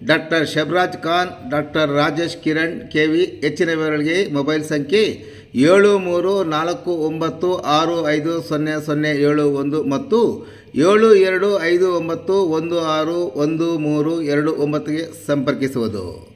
doctor Shabraj Khan, doctor Rajesh Kiran K V ಹೆಚ್ಚಿನ ವಿವರಗಳಿಗೆ mobile ಸಂಖ್ಯೆ ಏಳು ಮೂರು ನಾಲ್ಕು ಒಂಬತ್ತು ಆರು ಐದು ಸೊನ್ನೆ ಸೊನ್ನೆ ಏಳು ಒಂದು ಮತ್ತು ಏಳು ಎರಡು ಐದು ಒಂಬತ್ತು ಒಂದು ಆರು ಒಂದು ಮೂರು ಎರಡು ಒಂಬತ್ತಿಗೆ ಸಂಪರ್ಕಿಸುವುದು.